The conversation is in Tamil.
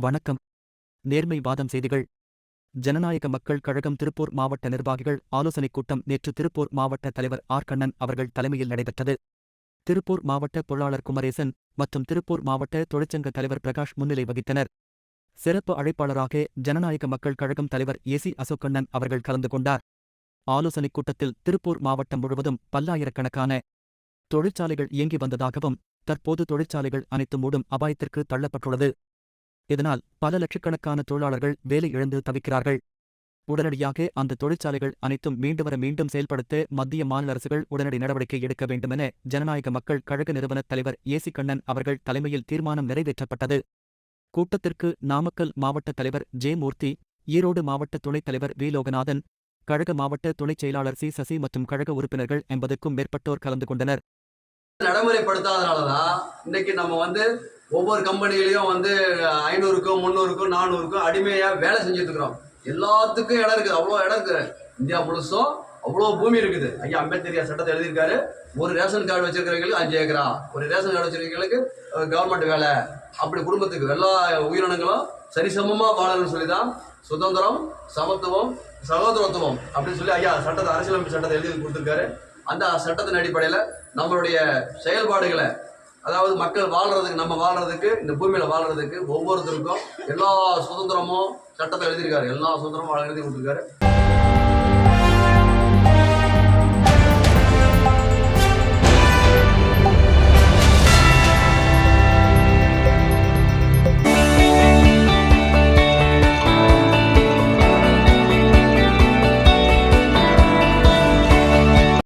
வணக்கம். நேர்மை வாதம் செய்திகள். ஜனநாயக மக்கள் கழகம் திருப்பூர் மாவட்ட நிர்வாகிகள் ஆலோசனைக் கூட்டம் நேற்று திருப்பூர் மாவட்ட தலைவர் ஆர். கண்ணன் அவர்கள் தலைமையில் நடைபெற்றது. திருப்பூர் மாவட்ட பொருளாளர் குமரேசன் மற்றும் திருப்பூர் மாவட்ட தொழிற்சங்க தலைவர் பிரகாஷ் முன்னிலை வகித்தனர். சிறப்பு அழைப்பாளராக ஜனநாயக மக்கள் கழகம் தலைவர் ஏசி அசோக்கண்ணன் அவர்கள் கலந்து கொண்டார். ஆலோசனைக் கூட்டத்தில் திருப்பூர் மாவட்டம் முழுவதும் பல்லாயிரக்கணக்கான தொழிற்சாலைகள் இயங்கி வந்ததாகவும் தற்போது தொழிற்சாலைகள் அனைத்து மூடும் அபாயத்திற்கு தள்ளப்பட்டுள்ளது. இதனால் பல லட்சக்கணக்கான தொழிலாளர்கள் வேலை இழந்து தவிக்கிறார்கள். உடனடியாக அந்த தொழிற்சாலைகள் அனைத்தும் மீண்டும் வர மீண்டும் செயல்படுத்த மத்திய மாநில அரசுகள் உடனடி நடவடிக்கை எடுக்க வேண்டுமென ஜனநாயக மக்கள் கழக நிறுவன தலைவர் ஏசி கண்ணன் அவர்கள் தலைமையில் தீர்மானம் நிறைவேற்றப்பட்டது. கூட்டத்திற்கு நாமக்கல் மாவட்ட தலைவர் ஜே மூர்த்தி ஈரோடு மாவட்ட துணைத் தலைவர் வி லோகநாதன் கழக மாவட்ட துணைச் செயலாளர் சி சசி மற்றும் கழக உறுப்பினர்கள் எண்பதுக்கும் மேற்பட்டோர் கலந்து கொண்டனர். நடைமுறைப்படுத்தாதனாலதான் இன்னைக்கு நம்ம வந்து ஒவ்வொரு கம்பெனிலையும் வந்து ஐநூறுக்கும் முந்நூறுக்கும் நானூறுக்கும் அடிமையாக வேலை செஞ்சுட்ருக்குறோம். எல்லாத்துக்கும் இடம் இருக்குது. அவ்வளோ இடம் இருக்குது. இந்தியா முழுசும் அவ்வளோ பூமி இருக்குது. ஐயா அம்பேத்கரியா சட்டத்தை எழுதியிருக்காரு. ஒரு ரேஷன் கார்டு வச்சிருக்கிறவங்களுக்கு அஞ்சு ஏக்கரா? ஒரு ரேஷன் கார்டு வச்சிருக்கிறவங்களுக்கு கவர்மெண்ட் வேலை. அப்படி குடும்பத்துக்கு எல்லா உயிரினங்களும் சரிசமமாக வாழணும்னு சொல்லி தான் சுதந்திரம் சமத்துவம் சகோதரத்துவம் அப்படின்னு சொல்லி ஐயா சட்டத்தை அரசியலமைப்பு சட்டத்தை எழுதி கொடுத்துருக்காரு. அந்த சட்டத்தின் அடிப்படையில் நம்மளுடைய செயல்பாடுகளை அதாவது மக்கள் வாழ்கிறதுக்கு நம்ம வாழ்றதுக்கு இந்த பூமியில் வாழ்றதுக்கு ஒவ்வொருத்தருக்கும் எல்லா சுதந்திரமும் சட்டத்தை எழுதியிருக்காரு. எல்லா சுதந்திரமும் எழுதி கொடுத்துருக்காரு.